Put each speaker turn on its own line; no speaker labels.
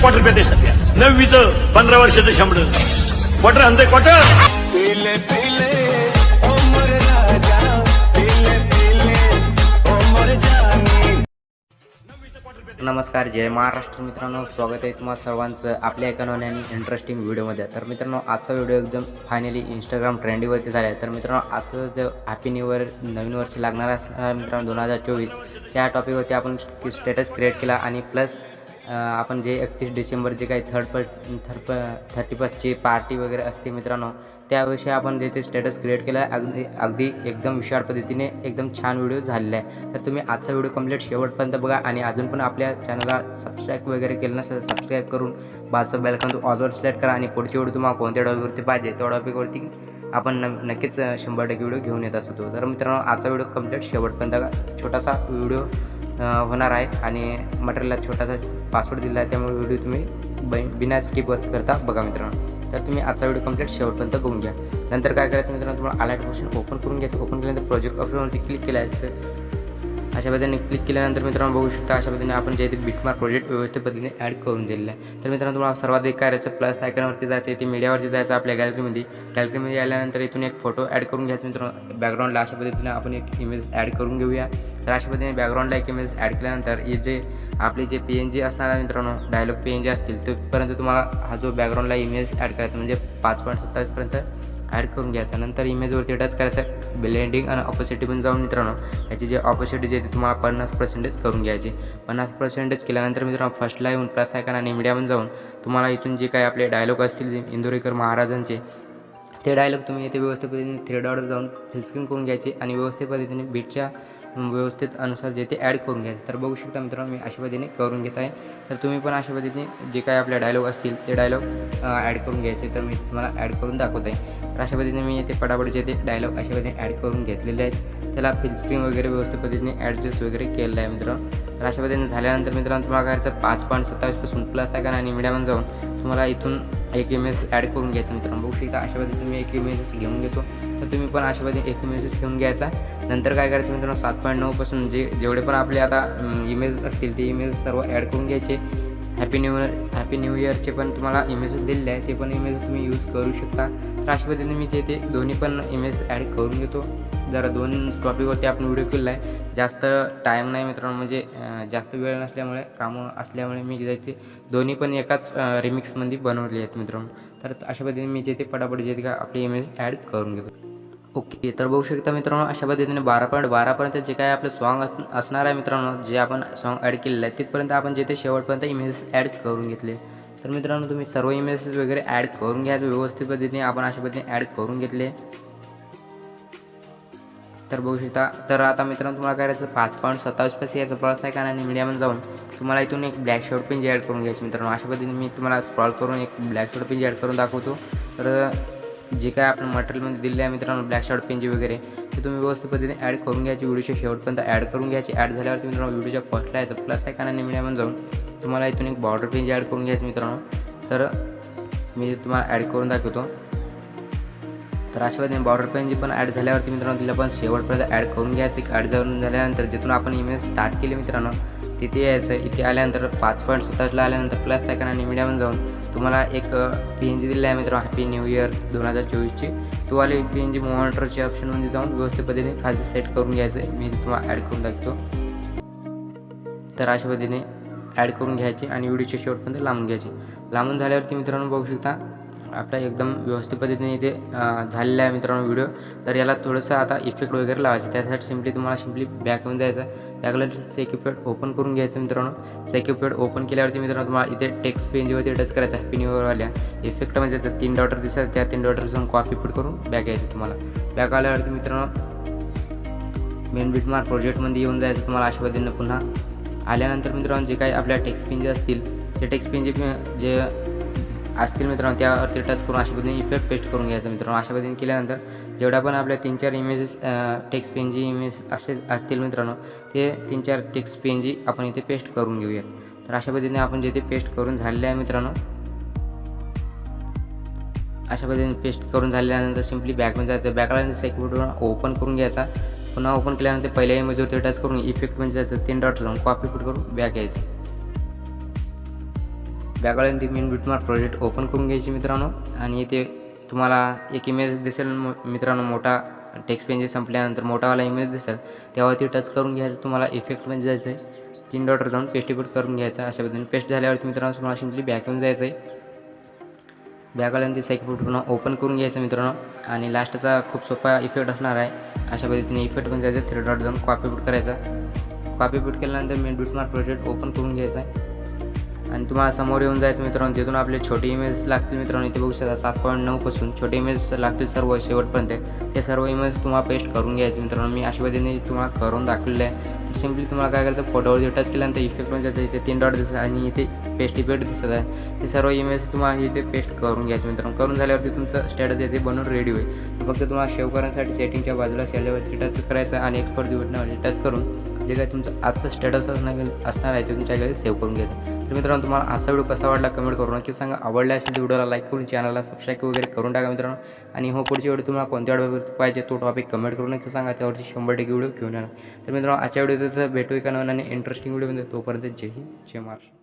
Quarter पेते सध्या. नववीचं पंधरा वर्षाचं शंभर. क्वार्टर आणतंय क्वार्टर
नमस्कार जय महाराष्ट्र मित्रांनो. स्वागत आहे तुम्हा सर्वांचं आपल्या एका आणि इंटरेस्टिंग व्हिडिओमध्ये तर मित्रांनो आजचा व्हिडिओ एकदम फायनली इंस्टाग्राम ट्रेंडीवरती झाला आहे तर मित्रांनो आजचं जो हॅपी न्यू इयर नवीन वर्ष लागणार असणार मित्रांनो दोन हजार चोवीस. त्या टॉपिकवरती आपण स्टेटस क्रिएट केला आणि प्लस आपण जे एकतीस डिसेंबर जे काही थर्ड प थर्ड प थर्टी फर्स्टची पार्टी वगैरे असते मित्रांनो त्याविषयी आपण जे ते स्टेटस क्रिएट केला आहे अगदी अगदी एकदम विशाळ पद्धतीने एकदम छान व्हिडिओ झालेला आहे. तर तुम्ही आजचा व्हिडिओ कंप्लीट शेवटपर्यंत बघा आणि अजून पण आपल्या चॅनलला सबस्क्राईब वगैरे केलं नसेल सबस्क्राईब करून बाजूचा बेलकन तो ऑलवर सिलेक्ट करा आणि पुढची व्हिडिओ तुम्हाला कोणत्या टॉपिकवरती पाहिजे त्या टॉपिकवरती आपण न नक्कीच शंभर टक्के व्हिडिओ घेऊन येत असतो. तर मित्रांनो आजचा व्हिडिओ कंप्लीट शेवटपर्यंत छोटासा व्हिडिओ होणार आहे आणि मटेरियलला छोटासा पासवर्ड दिला आहे त्यामुळे व्हिडिओ तुम्ही बै बिना स्किप करता बघा मित्रांनो. तर तुम्ही आजचा व्हिडिओ कंप्लीट शेवटपर्यंत बघून घ्या. नंतर काय करायचं मित्रांनो तुम्हाला अलर्ट ऑप्शन ओपन करून घ्यायचं. ओपन केल्यानंतर प्रोजेक्ट ऑप्शनवरती क्लिक केल्याचं. अशा पद्धतीने क्लिक केल्यानंतर मित्रांनो बघू शकता अशा पद्धतीने आपण जे ते बिटमार्क प्रोजेक्ट व्यवस्थित पद्धतीने ॲड करून दिलेलं आहे. तर मित्रांनो तुम्हाला सर्वात एक करायचं प्लस आयकॉनवरती जायचं ते मीडियावरती जायचं आपल्या गॅलरीमध्ये गॅलरीमध्ये आल्यानंतर इथून एक फोटो ॲड करून घ्यायचा मित्रांनो. बॅकग्राऊंडला अशा पद्धतीने आपण एक इमेज ॲड करून घेऊया. तर अशा पद्धतीने बॅकग्राऊंडला एक इमेज ॲड केल्यानंतर हे जे आपले जे पी एन जी असणार आहे मित्रांनो डायलॉग पी एन जी असतील तोपर्यंत तुम्हाला हा जो बॅकग्राऊंडला इमेज ॲड करायचा म्हणजे पाच पॉईंट सत्तावीसपर्यंत ॲड करून घ्यायचा. नंतर इमेजवरती टच करायचा. ब्लेंडिंग आणि ऑपोसिटी पण जाऊन मित्रांनो याची जे ऑपोसिटी जे आहे ते तुम्हाला पन्नास पर्सेंटेज करून घ्यायचे. पन्नास पर्सेंटेज केल्यानंतर मित्रांनो फर्स्टला येऊन प्लस आयकन आणि मीडियामध्ये जाऊन तुम्हाला इथून जे काही आपले डायलॉग असतील इंदोरीकर महाराजांचे ते डायलॉग तुम्ही इथे व्यवस्थित पद्धतीने थ्री डॉट जाऊन फिलस्क्रीन करून घ्यायचे आणि व्यवस्थित पद्धतीने बीटच्या व्यवस्थित अनुसार जे ते ॲड करून घ्यायचे. तर बघू शकता मित्रांनो मी अशा पद्धतीने करून घेत आहे. तर तुम्ही पण अशा पद्धतीने जे काही आपले डायलॉग असतील ते डायलॉग ॲड करून घ्यायचे. तर मी तुम्हाला ॲड करून दाखवत आहे. तर अशा पद्धतीने मी इथे पटापट जे ते डायलॉग अशा पद्धतीने ॲड करून घेतलेले आहेत. त्याला फिलस्क्रीन वगैरे व्यवस्थित पद्धतीने ॲडजस्ट वगैरे केलेलं आहे मित्रांनो. तर अशा पद्धतीने झाल्यानंतर मित्रांनो तुम्हाला करायचं पाच पॉईंट सत्तावीसपासून प्लस आहे का आणि मीडियामध्ये जाऊन तुम्हाला इथून एक इमेज ॲड करून घ्यायचं मित्रांनो. बघू शकता अशा पद्धतीने मी एक इमेजेस घेऊन घेतो. तर तुम्ही पण अशा पद्धतीने एक इमेजेस घेऊन घ्यायचा. नंतर काय करायचं मित्रांनो सात पॉईंट नऊपासून जे जेवढे पण आपले आता इमेज असतील ते इमेज सर्व ॲड करून घ्यायचे. Happy new year happy new इयरचे पण तुम्हाला इमेजेस दिलेले आहे ते पण इमेज तुम्ही यूज करू शकता. तर अशा पद्धतीने मी ते ते दोन्ही पण इमेज ॲड करून घेतो. जरा दोन टॉपिकवरती आपण व्हिडिओ केला आहे जास्त टाईम नाही मित्रांनो म्हणजे जास्त वेळ नसल्यामुळे कामं असल्यामुळे मी जायचे दोन्ही पण एकाच रिमिक्समध्ये बनवले आहेत मित्रांनो. तर अशा पद्धतीने मी जे ते पटापट जे का आपली इमेज ॲड करून घेतो. ओके तर बघू शकता मित्रांनो अशा पद्धतीने बारा पॉईंट बारापर्यंत जे काय आपलं सॉन्ग अस असणार आहे मित्रांनो जे आपण सॉन्ग ॲड केलेलं आहे तिथपर्यंत आपण जे ते शेवटपर्यंत इमेजेस ॲड करून घेतले. तर मित्रांनो तुम्ही सर्व इमेजेस वगैरे ॲड करून घ्यायचं व्यवस्थित पद्धतीने आपण अशा पद्धतीने ॲड करून घेतले. तर बघू शकता तर आता मित्रांनो तुम्हाला काय करायचं पाच पॉईंट सत्तावीस पैसे याचं प्लस आहे का आणि मीडियामध्ये जाऊन तुम्हाला इथून एक ब्लॅक शॉर्ट पेन ॲड करून घ्यायची मित्रांनो अशा पद्धतीने मी तुम्हाला स्क्रॉल करून एक ब्लॅक शॉर्ट पेन ॲड करून दाखवतो. तर जे काय आपण मटेरियलमध्ये दिले आहे मित्रांनो ब्लॅक शॉर्ट पेनची वगैरे ते तुम्ही व्यवस्थित पद्धतीने ॲड करून घ्यायची व्हिडिओच्या शेवटपर्यंत ॲड करून घ्यायची ॲड झाल्यावरती मित्रांनो व्हिडिओच्या फर्स्टला यायचं प्लस आहे कारण आणि मीडियामध्ये जाऊन तुम्हाला इथून एक बॉर्डर पेन ॲड करून घ्यायचं मित्रांनो तर मी तुम्हाला ॲड करून दाखवतो. तर अशा पद्धतीने बॉर्डर पेनची पण ॲड झाल्यावरती मित्रांनो तिला पण शेवटपर्यंत ॲड करून घ्यायचं. ॲड जाऊन झाल्यानंतर जिथून आपण इमेज स्टार्ट केली मित्रांनो. तिथे यायचं इथे आल्यानंतर पाच पॉईंट स्वतःला आल्यानंतर प्लस सेकंड आणि मीडियामध्ये जाऊन तुम्हाला एक पी एन जी दिली आहे मित्रांनो हॅपी न्यू इयर दोन हजार चोवीसची. तो आले पी एन जी मॉनिटरच्या ऑप्शनमध्ये जाऊन व्यवस्थित पद्धतीने खाली सेट करून घ्यायचं. मी तुम्हाला ॲड करून दाखवतो तर अशा पद्धतीने ॲड करून घ्यायची आणि व्हिडिओच्या शेवटपर्यंत लांबून घ्यायची. लांबून झाल्यावरती मित्रांनो बघू शकता आपला एकदम व्यवस्थित पद्धतीने इथे झालेला आहे मित्रांनो व्हिडिओ तर याला थोडंसं आता इफेक्ट वगैरे लावायचं. त्यासाठी सिम्पली तुम्हाला सिम्पली बॅकमध्ये जायचं. बॅकला सेक्युपेड ओपन करून घ्यायचं मित्रांनो. सेक्युपेड ओपन केल्यावरती मित्रांनो तुम्हाला इथे टेक्स्ट पेनजीवरती टच करायचं हॅपी न्यू इफेक्ट म्हणजे तीन डॉटर दिसतात. त्या तीन डॉटर जाऊन कॉपी फूट करून बॅक यायचं तुम्हाला. बॅक आल्यावरती मित्रांनो मेन बिटमार्क प्रोजेक्टमध्ये येऊन जायचं तुम्हाला अशा पद्धतीनं पुन्हा. आल्यानंतर मित्रांनो जे काही आपल्या टेक्स्ट पेन जे असतील ते टेक्स्ट पेन जे जे असतील मित्रांनो त्यावरती टच करून अशा पद्धतीने इफेक्ट पेस्ट करून घ्यायचा मित्रांनो. अशा पद्धतीने केल्यानंतर जेवढ्या पण आपल्या तीन चार इमेजेस टेक्स्ट पेन जी इमेज असे असतील मित्रांनो ते तीन चार टेक्स्ट पेन जी आपण इथे पेस्ट करून घेऊयात. तर अशा पद्धतीने आपण जे ते पेस्ट करून झालेले आहे मित्रांनो अशा पद्धतीने पेस्ट करून झाल्यानंतर सिम्पली बॅकमध्ये जायचं. बॅकला सेक्युरिटी ओपन करून घ्यायचा. पुन्हा ओपन केल्यानंतर पहिल्या इमेजवरती टच करून इफेक्ट म्हणजे जायचं. तीन डॉट लावून कॉपी फिट करून बॅक यायचं. बॅकवाल्याने ती मेन बिटमार्क प्रोजेक्ट ओपन करून घ्यायची मित्रांनो. आणि इथे तुम्हाला एक इमेज दिसेल मित्रांनो मोठा टेक्स्ट पेन संपल्यानंतर मोठावाला इमेज दिसेल. तेव्हा ती टच करून घ्यायचं तुम्हाला इफेक्टमध्ये जायचं आहे तीन डॉटर जाऊन पेस्टिबूट करून घ्यायचं अशा पद्धतीने पेस्ट झाल्यावरती मित्रांनो तुम्हाला सिम्पली बॅक येऊन जायचं आहे बॅक आल्यानंतर ते साईक पुन्हा ओपन करून घ्यायचं मित्रांनो. आणि लास्टचा खूप सोपा इफेक्ट असणार आहे. अशा पद्धतीने इफेक्ट पण जायचं थ्री डॉट जाऊन कॉपी फूट करायचा. कॉपी बूट केल्यानंतर मेन बिटमार्क प्रोजेक्ट ओपन करून घ्यायचा आहे. आणि तुम्हाला समोर येऊन जायचं मित्रांनो तिथून आपले छोटे इमेज लागतील मित्रांनो इथे बघू शकता सात पॉईंट नऊपासून छोटे इमेज लागतील सर्व शेवटपर्यंत. ते सर्व इमेज तुम्हाला पेस्ट करून घ्यायचे मित्रांनो. मी अशा पद्धतीने तुम्हाला करून दाखवलेलं आहे. सिम्पली तुम्हाला काय करायचं फोटोवर टच केल्यानंतर इफेक्ट पण जायचं इथे तीन डॉट दिसत आहे आणि इथे पेस्ट इफेक्ट दिसत आहे. ते सर्व इमेज तुम्हाला इथे पेस्ट करून घ्यायचे मित्रांनो. करून झाल्यावरती तुमचं स्टेटस येते बनून रेडी होईल. फक्त तुम्हाला सेव्ह करण्यासाठी सेटिंगच्या बाजूला सेलवरती टच करायचं आणि एक्सपर्ट बटनावरती टच करून जे काही तुमचं आजचं स्टेटस असणार असणार आहे ते तुमच्या सेव्ह करून घ्यायचं. तर मित्रांनो तुम्हाला आजचा व्हिडिओ कसा वाटला कमेंट करून नक्की सांगा. आवडला असेल तर व्हिडिओला लाईक करून चॅनलला सबस्क्राईब वगैरे करून टाका मित्रांनो. आणि हो पुढची व्हिडिओ तुम्हाला कोणत्या व्हिडिओवरती पाहिजे तो टॉपिक कमेंट करून नक्की सांगा. त्यावरती शंभर टक्के व्हिडिओ घेऊन येणार. तर मित्रांनो आजच्या व्हिडिओ भेटू एका नवीन आणि इंटरेस्टिंग व्हिडिओ तोपर्यंत जय हिंद जय महाराष्ट्र.